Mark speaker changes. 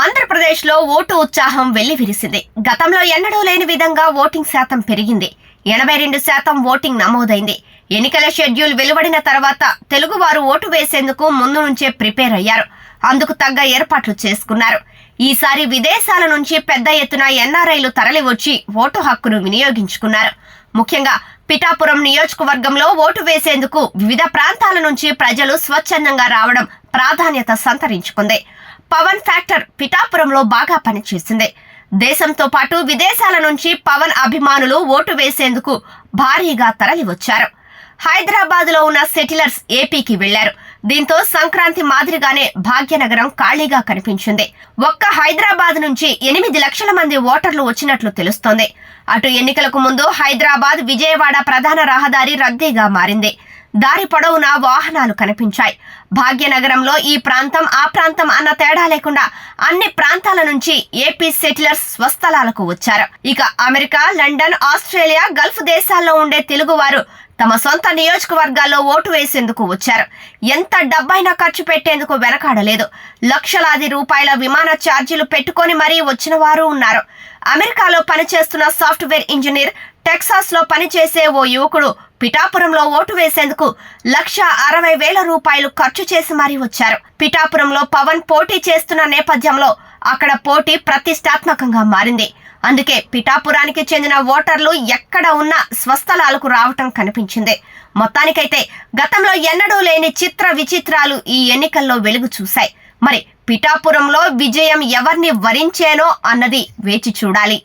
Speaker 1: ఆంధ్రప్రదేశ్లో ఓటు ఉత్సాహం వెల్లివిరిసింది. గతంలో ఎన్నడూ లేని విధంగా ఓటింగ్ శాతం పెరిగింది. ఎనభై రెండు శాతం ఓటింగ్ నమోదైంది. ఎన్నికల షెడ్యూల్ వెలువడిన తర్వాత తెలుగువారు ఓటు వేసేందుకు ముందు నుంచే ప్రిపేర్ అయ్యారు. అందుకు తగ్గ ఏర్పాట్లు చేసుకున్నారు. ఈసారి విదేశాల నుంచి పెద్ద ఎత్తున ఎన్ఆర్ఐలు తరలివచ్చి ఓటు హక్కును వినియోగించుకున్నారు. ముఖ్యంగా పిఠాపురం నియోజకవర్గంలో ఓటు వేసేందుకు వివిధ ప్రాంతాల నుంచి ప్రజలు స్వచ్ఛందంగా రావడం ప్రాధాన్యత సంతరించుకుంది. పవన్ ఫ్యాక్టర్ పిఠాపురంలో బాగా పనిచేసింది. దేశంతో పాటు విదేశాల నుంచి పవన్ అభిమానులు ఓటు వేసేందుకు భారీగా తరలివచ్చారు. హైదరాబాద్లో ఉన్న సెటిలర్స్ ఏపీకి వెళ్ళారు. దీంతో సంక్రాంతి మాదిరిగానే భాగ్యనగరం ఖాళీగా కనిపించింది. ఒక్క హైదరాబాద్ నుంచి ఎనిమిది లక్షల మంది ఓటర్లు వచ్చినట్లు తెలుస్తోంది. అటు ఎన్నికలకు ముందు హైదరాబాద్ విజయవాడ ప్రధాన రహదారి రద్దీగా మారింది. దారి పొడవునా వాహనాలు కనిపించాయి. భాగ్యనగరంలో ఈ ప్రాంతం ఆ ప్రాంతం అన్న తేడా లేకుండా అన్ని ప్రాంతాల నుంచి ఏపీ సెటిలర్స్ స్వస్థలాలకు వచ్చారు. ఇక అమెరికా లండన్ ఆస్ట్రేలియా గల్ఫ్ దేశాల్లో ఉండే తెలుగువారు తమ సొంత నియోజకవర్గాల్లో ఓటు వేసేందుకు వచ్చారు. ఎంత డబ్బైనా ఖర్చు పెట్టేందుకు వెనకాడలేదు. లక్షలాది రూపాయల విమాన ఛార్జీలు పెట్టుకొని మరీ వచ్చిన వారు ఉన్నారు. అమెరికాలో పనిచేస్తున్న సాఫ్ట్వేర్ ఇంజనీర్ టెక్సాస్లో పనిచేసే ఓ యువకుడు పిఠాపురంలో ఓటు వేసేందుకు లక్ష అరవై వేల రూపాయలు ఖర్చు చేసి మరీ వచ్చారు. పిఠాపురంలో పవన్ పోటీ చేస్తున్న నేపథ్యంలో అక్కడ పోటీ ప్రతిష్టాత్మకంగా మారింది. అందుకే పిఠాపురానికి చెందిన ఓటర్లు ఎక్కడ ఉన్నా స్వస్థలాలకు రావటం కనిపించింది. మొత్తానికైతే గతంలో ఎన్నడూ లేని చిత్ర విచిత్రాలు ఈ ఎన్నికల్లో వెలుగు చూశాయి. మరి పిఠాపురంలో విజయం ఎవరిని వరించేనో అన్నది వేచి చూడాలి.